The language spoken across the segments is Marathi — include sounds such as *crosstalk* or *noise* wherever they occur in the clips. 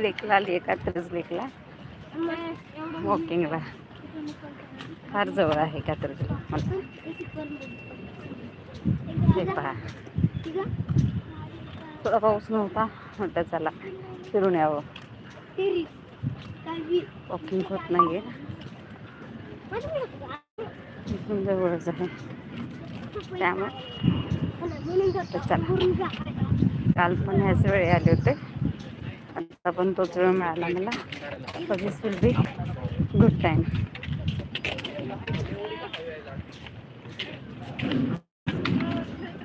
लेकला आली कात्रज लेकला वॉकिंगला फार जवळ आहे कात्रजला. मला हे पहा. थोडा पाऊस नव्हता म्हटलं चला फिरून यावं. वॉकिंग होत नाहीये. इथून जवळच आहे. त्यामुळे चला. काल पण ह्याच वेळी आले होते. आता पण तोच वेळ मिळाला मला. So this will be good time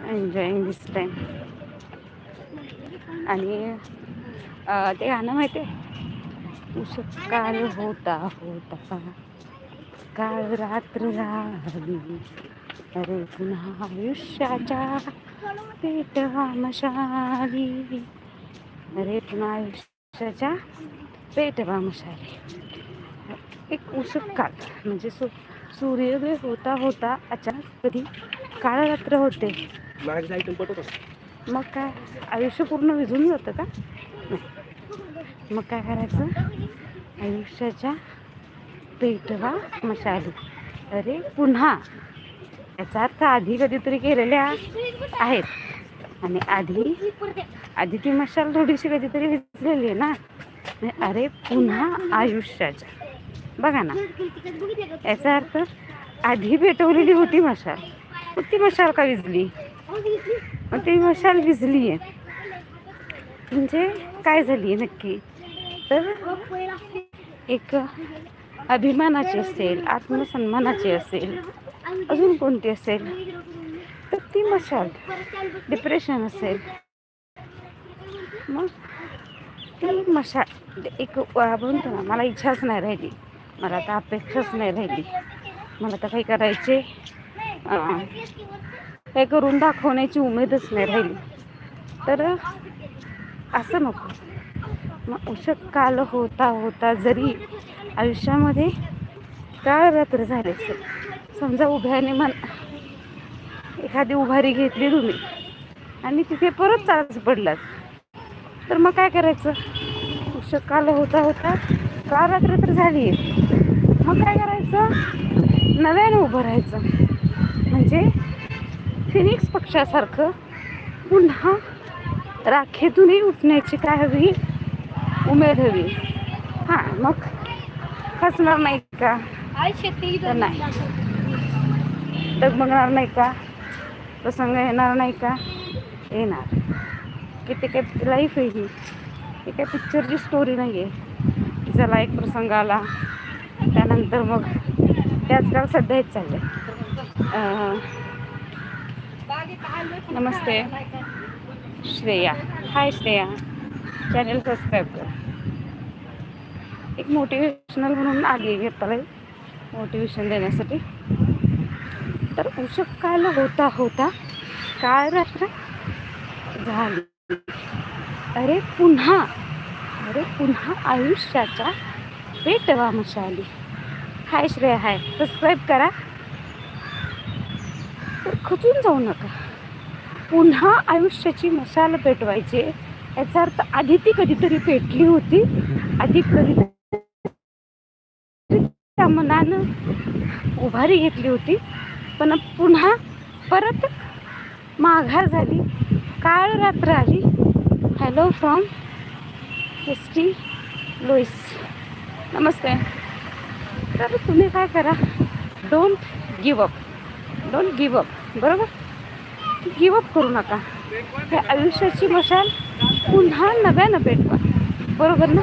enjoying this time आणि ते गाणं माहिती आहे? उषकाल होता होता. काल रात्र झाली. अरे पुन्हा आयुष्याच्या पेटवा मशाली अरे पुन्हा आयुष्य पेटवा मशाली एक उसक काळ म्हणजे सु सूर्योदय होता होता अचानक कधी काळ रात्र होते मग काय? आयुष्य पूर्ण विझून जातं का? नाही. मग काय करायचं? आयुष्याच्या पेटवा मशाली अरे पुन्हा. याचा अर्थ आधी कधीतरी केलेल्या आहेत. आणि आधी आधी ती मशाल थोडीशी कधीतरी विजलेली आहे ना. अरे पुन्हा आयुष्याच्या. बघा ना याचा अर्थ आधी पेटवलेली होती मशाल. मग ती मशाल का विजली? मग ती मशाल विजली आहे. म्हणजे काय झाली आहे नक्की? तर एक अभिमानाची असेल आत्मसन्मानाची असेल अजून कोणती असेल? तर ती मशाल. डिप्रेशन असेल. मग ती मशाल एक म्हणतो ना मला इच्छाच नाही राहिली. मला आता अपेक्षाच नाही राहिली. मला तर काही करायचे अं, काही करून दाखवण्याची उमेदच नाही राहिली. तर असं नको. मग उशक काल होता होता जरी आयुष्यामध्ये काय रात्र झाले समजा उभ्याने मन एखादी उभारी घेतली तुम्ही. आणि तिथे परत चालच पडलात तर मग काय करायचं? काल होता होता काळ रात्र तर झाली मग काय करायचं? नव्यानं उभं राहायचं. म्हणजे फिनिक्स पक्षासारखं पुन्हा राखेतूनही उठण्याची काय हवी? उमेद हवी. हां मग खचणार नाही का? नाही. डगमगणार नाही का? प्रसंग येणार नाही का? येणार. की ते काय लाईफ आहे ही. ते काय पिक्चरची स्टोरी नाही आहे की चला एक प्रसंग आला. त्यानंतर मग ते आजकाल सध्या हेच चाललं आहे नमस्ते. Shreya. Hi Shreya. Channel subscribe कर. एक मोटिवेशनल म्हणून आली आहे घेताला मोटिवेशन देण्यासाठी. तर उशक काल होता होता काळ रात्र झाली. अरे पुन्हा अरे पुन्हा आयुष्याच्या पेटवा मशाली हाय श्रेया हाय. सबस्क्राईब करा. तर खचून जाऊ नका. पुन्हा आयुष्याची मशाल पेटवायची. याचा अर्थ आधी ती कधीतरी पेटली होती. आधी कधीतरी त्या मनानं उभारी घेतली होती. पण पुन्हा परत माघार झाली. काळ रात्र आली. Hello from S T Lois नमस्ते. तर तुम्ही काय करा? Don't give up don't give up बरोबर? गिव अप करू नका. हे आयुष्याची मशाल पुन्हा नव्यानं पेटवा. बरोबर ना?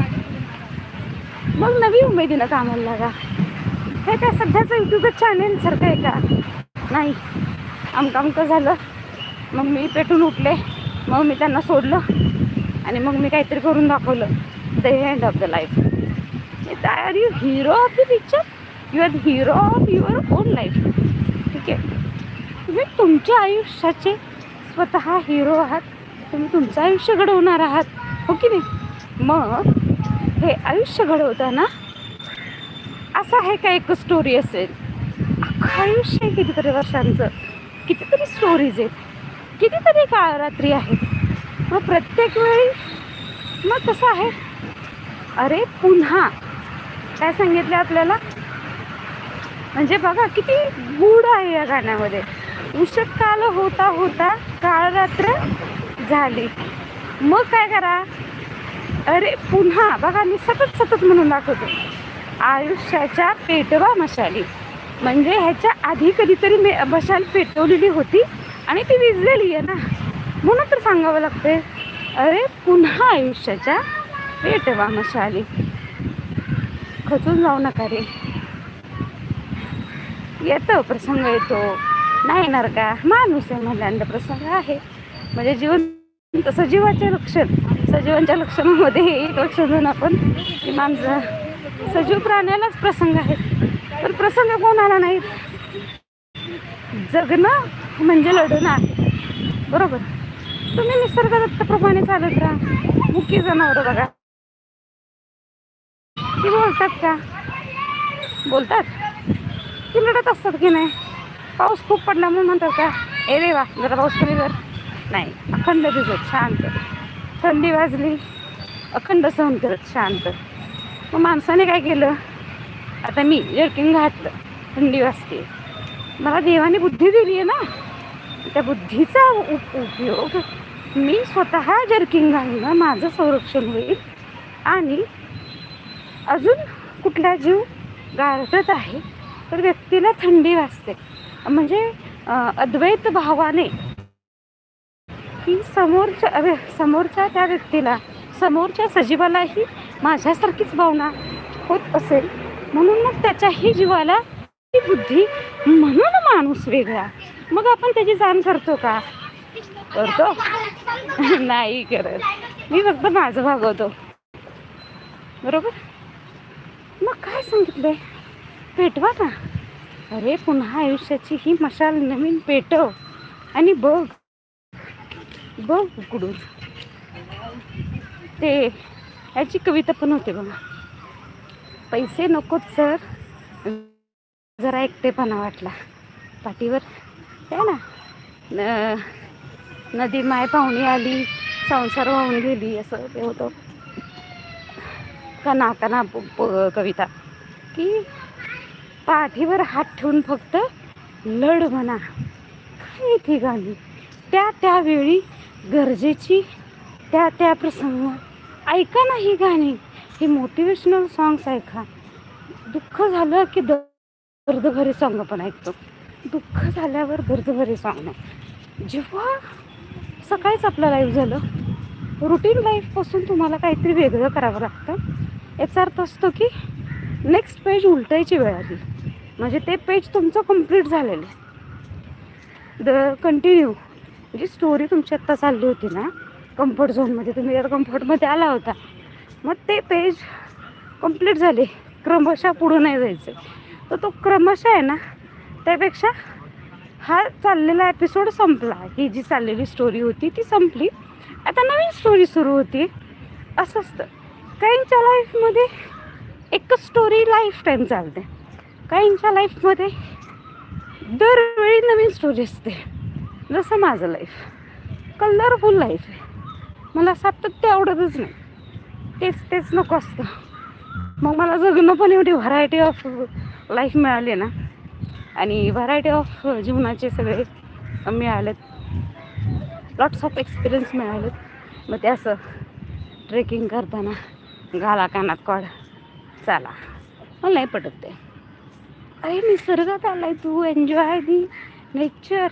मग नवी उमेदीनं कामाला लागा. हे काय सध्याचं यूट्यूब चॅनेल सारखं आहे का? नाही. आमकं आमकं झालं. मग मी पेटून उठले. मग मी त्यांना सोडलं. आणि मग मी काहीतरी करून दाखवलं. The end of the life are you hero of the picture you are hero of your own life ठीक आहे? तुम्ही तुमच्या आयुष्याचे स्वतः हिरो आहात. तुम्ही तुमचं आयुष्य घडवणार आहात. हो की नाही? मग हे आयुष्य घडवताना असं आहे का एक स्टोरी असेल? आयुष्य आहे कितीतरी वर्षांचं कितीतरी स्टोरीज आहेत. कितीतरी काळरात्री आहेत. मग प्रत्येक वेळी मग कसं आहे? अरे पुन्हा. काय सांगितलं आपल्याला? म्हणजे बघा किती गूढ आहे या गाण्यामध्ये. उषक काल होता होता काळ रात्र झाली. मग काय करा? अरे पुन्हा. बघा मी सतत सतत म्हणून दाखवतो. आयुष्याच्या पेटवा मशाली. म्हणजे ह्याच्या आधी कधीतरी मे मशाल पेटवलेली होती आणि ती विजलेली आहे ना. म्हणून तर सांगावं लागते अरे पुन्हा आयुष्याच्या पेटवा मशाली. खचून जाऊ नका रे. येतो प्रसंग येतो. नाही येणार का? माणूस आहे म्हणल्यानंतर प्रसंग आहे. म्हणजे जीवन सजीवाचे लक्षण सजीवांच्या लक्षणामध्ये एक लक्षण देऊन आपण. की माणसं सजीव प्राण्यालाच प्रसंग आहेत. पण प्रसंग कोणाला नाहीत जगणं म्हणजे लढणं आहे. बरोबर? तुम्ही निसर्गदत्तप्रमाणे चालत राहा. मुख्य जनावर बघा. ती बोलतात का? बोलतात. ती लढत असतात की नाही? पाऊस खूप पडला म्हणून म्हणतात का? ए रे वा जरा पाऊस कमी कर. नाही अखंड भिजत शांत. थंडी वाजली अखंड सहन करत शांत. मग माणसाने काय केलं? आता मी जर्किंग घातलं. थंडी वाजते. मला देवाने बुद्धी दिली आहे ना. त्या बुद्धीचा उप उपयोग मी स्वतः जर्किंग घालणं माझं संरक्षण होईल. आणि अजून कुठला जीव गारठत आहे तर व्यक्तीला थंडी वाजते. म्हणजे अद्वैत भावाने की समोरच्या समोरच्या त्या व्यक्तीला समोरच्या सजीवालाही माझ्यासारखीच भावना होत असेल म्हणून मग त्याच्याही जीवाला ती बुद्धी म्हणून माणूस वेगळा. मग आपण त्याची जाण करतो का? करतो *laughs* नाही करत. मी फक्त माझं भागवतो. बरोबर? मग काय सांगितलंय? पेटवा का अरे पुन्हा आयुष्याची ही मशाल नवीन पेटव आणि बघ. बघ उकडून ते याची कविता पण होते बघा. पैसे नकोत सर. जरा एकटेपणा वाटला. पाठीवर आहे ना? नदी माय पाहुणी आली संसार वाहून गेली असं ते होतं. कना कना प- प- कविता. की पाठीवर हात ठेवून फक्त लढ म्हणा. काय ती गाणी? त्या त्यावेळी गरजेची त्या त्या प्रसंग. ऐका ना ही गाणी. हे मोटिवेशनल सॉंग्स ऐका दुःख झालं की दर्दभरे सॉंग पण ऐकतो. दुःख झाल्यावर दर्दभरे सॉंग नाही. जेव्हा सकाळीच आपलं लाईफ झालं रुटीन लाईफपासून तुम्हाला काहीतरी वेगळं करावं लागतं. याचा अर्थ असतो की नेक्स्ट पेज उलटायची वेळ आली. म्हणजे ते पेज तुमचं कंप्लीट झालेलं आहे. द कंटिन्यू जी स्टोरी तुमची आत्ता चालली होती ना? कम्फर्ट झोनमध्ये तुम्ही जर कम्फर्टमध्ये आला होता. मग ते पेज कंप्लीट झाले. क्रमशः पुढं नाही जायचं. तर तो क्रमशः आहे ना त्यापेक्षा हा चाललेला एपिसोड संपला. ही जी चाललेली स्टोरी होती ती संपली. आता नवीन स्टोरी सुरू होती. असं असतं. काहींच्या लाईफमध्ये एकच स्टोरी लाईफ टाईम चालते. काहींच्या लाईफमध्ये दरवेळी नवीन स्टोरी असते. जसं माझं लाईफ कलरफुल लाईफ आहे. मला सातत्य आवडतच नाही. तेच तेच नको असतं. मग मला जगणं पण एवढी व्हरायटी ऑफ लाईफ मिळाली ना. आणि व्हरायटी ऑफ जीवनाचे सगळे मिळालेत. लॉट्स ऑफ एक्सपिरियन्स मिळालेत. मग ते असं ट्रेकिंग करताना घाला कानात कॉड. चला. मला नाही पटत ते. अरे निसर्गात आलाय तू. Enjoy the nature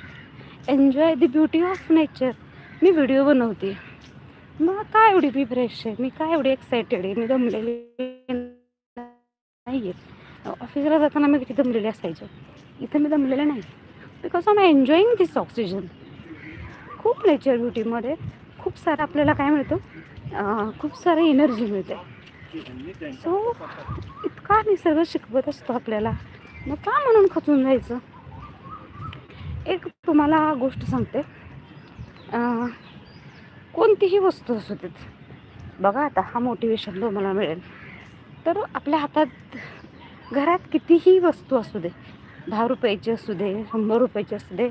enjoy the beauty of nature me video बनवते. मग काय एवढी बी फ्रेश आहे? मी काय एवढी एक्सायटेड आहे? मी दमलेली नाही आहे ऑफिसला जाताना मी किती दमलेली असायचे. इथं मी दमलेले नाही. Because am enjoying this oxygen खूप नेचर ब्युटीमध्ये खूप सारं आपल्याला काय मिळतं? खूप सारं एनर्जी मिळते. सो इतका निसर्ग शिकवत असतो आपल्याला. मग का म्हणून खचून जायचं? एक तुम्हाला गोष्ट सांगते. कोणतीही वस्तू असू देत. बघा आता हा मोटिवेशन तुम्हाला मिळेल तर आपल्या हातात घरात कितीही वस्तू असू दे दहा रुपयाची असू दे शंभर रुपयाची असू दे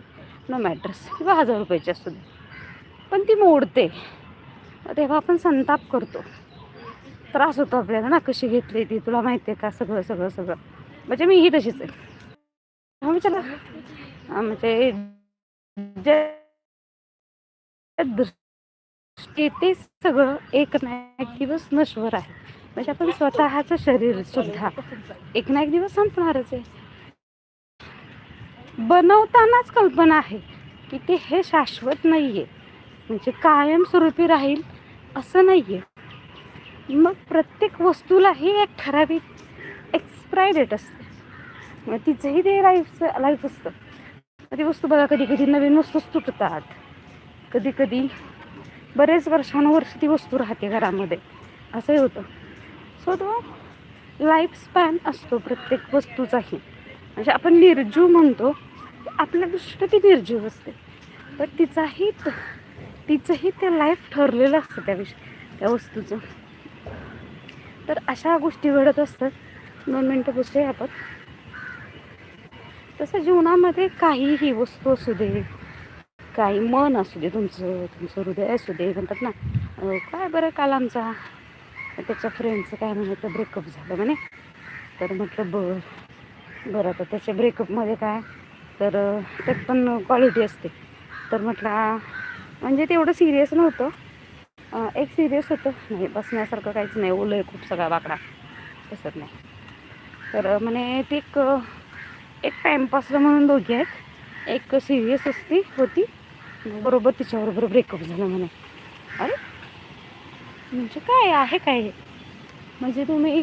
नो मॅटर्स किंवा हजार रुपयाची असू दे पण ती मोडते. तेव्हा आपण संताप करतो. त्रास होतो आपल्याला ना कशी घेतली ती तुला माहिती आहे का सगळं सगळं सगळं. म्हणजे मी ही तशीच आहे. चला. म्हणजे जे ते सगळं एक ना एक दिवस नश्वर आहे. म्हणजे आपण स्वतःचं शरीर सुद्धा एक ना एक दिवस संपणारच आहे. बनवतानाच कल्पना आहे की ते हे शाश्वत नाही आहे म्हणजे कायमस्वरूपी राहील असं नाही आहे मग प्रत्येक वस्तूलाही एक ठराविक एक्सपायरी डेट असते. मग तिचंही ते लाईफचं लाईफ असतं. मग ती वस्तू बघा कधी कधी नवीन वस्तूच तुटतात. कधी कधी बरेच वर्षानुवर्ष ती वस्तू राहते घरामध्ये. असंही होतं. सो तो लाईफ स्पॅन असतो प्रत्येक वस्तूचाही. म्हणजे आपण निर्जीव म्हणतो आपल्या दृष्टीने ती निर्जीव असते. पण तिचाही त- तिचंही ते लाईफ ठरलेलं असतं त्या विषयी त्या वस्तूचं. तर अशा गोष्टी घडत असतात. दोन मिनटं बसूया आपण. तसं जीवनामध्ये काहीही वस्तू असू दे काही मन असू दे तुमचं तुमचं हृदय असू दे म्हणतात ना. काय बरं काल आमचा त्याच्या फ्रेंडचं काय म्हणायचं ब्रेकअप झालं म्हणे. तर म्हटलं बरं बरं आता त्याच्या ब्रेकअपमध्ये काय? तर त्यात पण क्वालिटी असते. तर म्हटलं म्हणजे तेवढं सिरियस नव्हतं. एक सिरियस होतं. नाही बसण्यासारखं काहीच नाही. ओलं आहे खूप सगळा वाकडा. तसंच नाही. तर म्हणे ते एक एक टाईमपासला म्हणून दोघी आहेत. एक सिरियस असती होती. बरोबर तिच्याबरोबर ब्रेकअप झालं म्हणे. अरे म्हणजे काय आहे काय हे? म्हणजे तुम्ही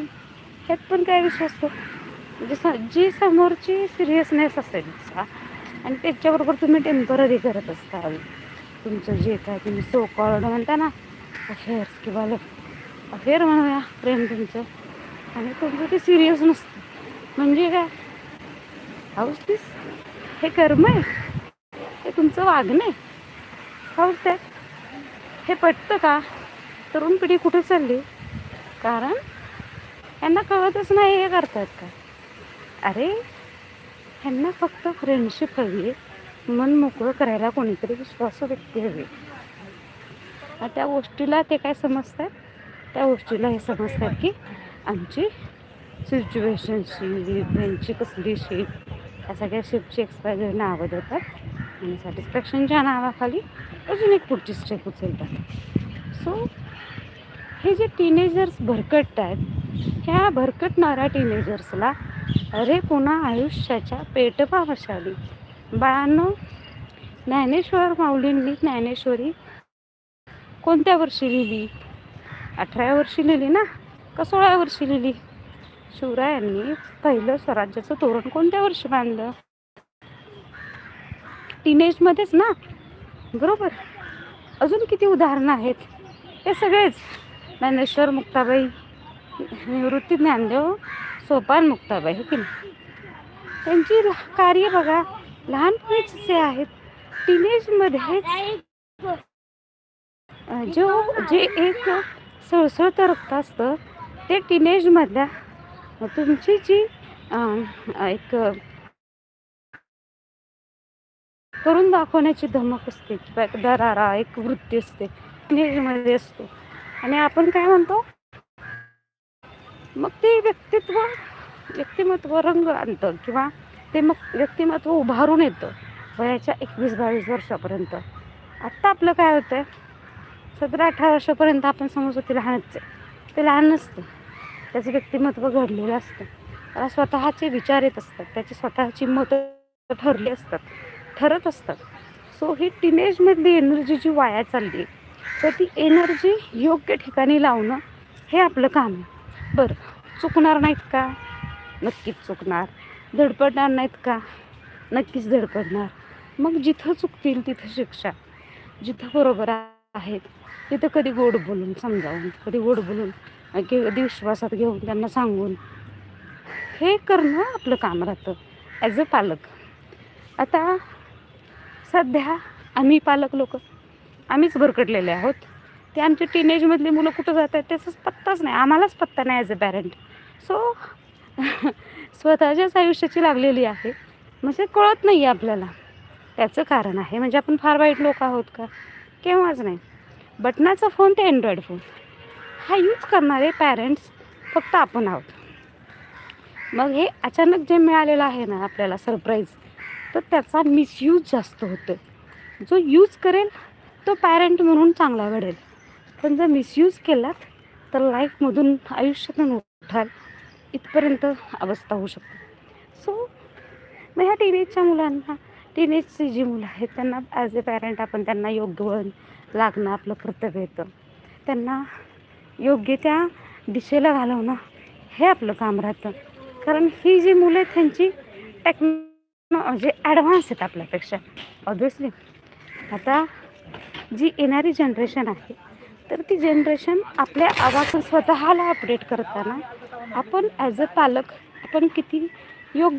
ह्यात पण काय विषय असतो म्हणजे स जी समोरची सिरियसनेस असेल सा आणि त्याच्याबरोबर तुम्ही टेंपररी करत असता तुमचं जे काय तुम्ही सो कॉल्ड म्हणता ना अफेअर्स किंवा अफेअर म्हणूया प्रेम तुमचं आणि तुमचं ते सिरियस नसतं. म्हणजे काय? हाऊस दिस हे कर्म आहे? हे तुमचं वागणं आहे? हाऊस दॅट हे पटतं का? तरुण पिढी कुठे चालली? कारण यांना कळतच नाही हे करतात का? अरे ह्यांना फक्त फ्रेंडशिप हवी आहे. मन मोकळं करायला कोणीतरी विश्वास व्यक्ती हवी आणि त्या गोष्टीला ते काय समजतात? त्या गोष्टीला हे समजतात की आमची सिच्युएशनशी त्यांची कसलीशी या सगळ्या शिपची एक्सपायर नावं देतात. आणि सॅटिस्फॅक्शनच्या नावाखाली अजून एक पुढची स्टेप उचलतात. सो हे जे टीनेजर्स भरकटत आहेत ह्या भरकटणाऱ्या टीनेजर्सला अरे पुन्हा आयुष्याच्या पेटपावशाली बाळांनो ज्ञानेश्वर माऊलींनी ज्ञानेश्वरी कोणत्या वर्षी लिहिली? अठराव्या वर्षी लिहिली ना? का सोळाव्या वर्षी लिहिली? शिवरायांनी पहिलं स्वराज्याचं तोरण कोणत्या वर्षी बांधलं? टीनेजमध्येच ना? बरोबर. अजून किती उदाहरणं आहेत? हे सगळेच. ज्ञानेश्वर मुक्ताबाई निवृत्ती ज्ञानदेव सोपान मुक्ताबाई हो की नाही? त्यांची कार्य बघा लहानपणीच जे आहेत टीनेजमध्ये जो जे एक सळसळतं रक्त असतं ते टीनेजमधल्या तुमची जी एक करून दाखवण्याची धमक असते किंवा एक दरारा एक वृत्ती असते मध्ये असतो. आणि आपण काय म्हणतो? मग ते व्यक्तित्व व्यक्तिमत्व रंग आणतं किंवा ते मग व्यक्तिमत्व उभारून येतं वयाच्या एकवीस बावीस वर्षापर्यंत. आत्ता आपलं काय होतं आहे सतरा अठरा वर्षापर्यंत आपण समजतो ते लहानच आहे ते लहान नसतं. त्याचं व्यक्तिमत्व घडलेलं असतं. त्याला स्वतःचे विचार येत असतात. त्याची स्वतःची मतं ठरली असतात. ठरत असतात. सो ही टीनेजमधली एनर्जी जी वाया चालली तर ती एनर्जी योग्य ठिकाणी लावणं हे आपलं काम आहे. बरं चुकणार नाहीत का? नक्कीच चुकणार. धडपडणार नाहीत का? नक्कीच धडपडणार. मग जिथं चुकतील तिथं शिक्षा. जिथं बरोबर आहेत तिथं कधी गोड बोलून समजावून कधी गोड बोलून कधी विश्वासात घेऊन त्यांना सांगून हे करणं आपलं काम राहतं. ॲज अ पालक. आता सध्या आम्ही पालक लोक आम्हीच भरकटलेले आहोत. ते आमच्या टीनेजमधली मुलं कुठं जात आहेत त्याचाच पत्ताच नाही. आम्हालाच पत्ता नाही ॲज अ पॅरेंट सो स्वतःच्याच आयुष्याची लागलेली आहे. म्हणजे कळत नाही आहे आपल्याला. त्याचं कारण आहे. म्हणजे आपण फार वाईट लोक आहोत का? केव्हाच नाही. बटनाचा फोन ते अँड्रॉईड फोन हा यूज करणारे पॅरेंट्स फक्त आपण आहोत. मग हे अचानक जे मिळालेलं आहे ना आपल्याला सरप्राईज तर त्याचा मिसयूज जास्त होतो जो यूज करेल तो पॅरेंट म्हणून चांगला घडेल. पण जर मिसयूज केलात तर लाईफमधून आयुष्यातून उठाल इथपर्यंत अवस्था होऊ शकते. सो मग ह्या टीनेजच्या मुलांना टीनेजची जी मुलं आहेत त्यांना ॲज अ पॅरेंट आपण त्यांना योग्य वळण लागणं आपलं कर्तव्य येतं त्यांना योग्य त्या दिशेला घालवणं हे आपलं काम राहतं. कारण ही जी मुलं आहेत त्यांची टेक्न म्हणजे ॲडव्हान्स आहेत आपल्यापेक्षा. ऑब्विसली आता जी येणारी जनरेशन आहे तर ती जनरेशन आपल्या आवाज स्वतःला अपडेट करताना आपण ॲज अ पालक आपण किती योग्य